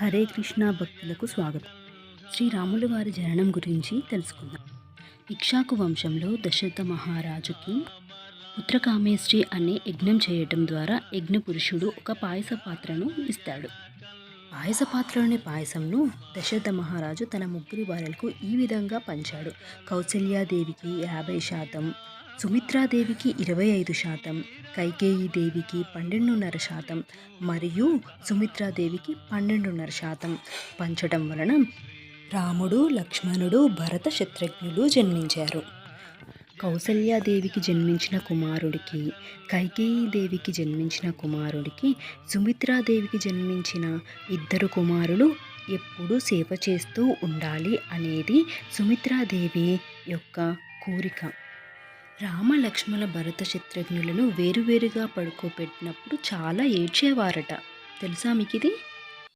హరే కృష్ణ భక్తులకు స్వాగతం. శ్రీరాములు వారి జననం గురించి తెలుసుకుందాం. ఇక్షాకు వంశంలో దశరథ మహారాజుకి పుత్రకామేశ్వరి అనే యజ్ఞం చేయటం ద్వారా యజ్ఞ పురుషుడు ఒక పాయస పాత్రను ఇస్తాడు. పాయస పాత్రలోని పాయసంను దశరథ మహారాజు తన ముగ్గురి భార్యలకు ఈ విధంగా పంచాడు. కౌసల్యాదేవికి యాభై శాతం సుమిత్రాదేవికి ఇరవై ఐదు శాతం కైకేయి దేవికి పన్నెండున్నర శాతం మరియు సుమిత్రాదేవికి పన్నెండున్నర శాతం. పంచడం వలన రాముడు లక్ష్మణుడు భరత శత్రుఘ్నులు జన్మించారు. కౌసల్యాదేవికి జన్మించిన కుమారుడికి కైకేయి దేవికి జన్మించిన కుమారుడికి సుమిత్రాదేవికి జన్మించిన ఇద్దరు కుమారులు ఎప్పుడూ సేవ చేస్తూ ఉండాలి అనేది సుమిత్రాదేవి యొక్క కోరిక. రామలక్ష్మణ భరత శత్రుఘ్నులను వేరువేరుగా పడుకోబెట్టినప్పుడు చాలా ఏడ్చేవారట. తెలుసా మీకు ఇది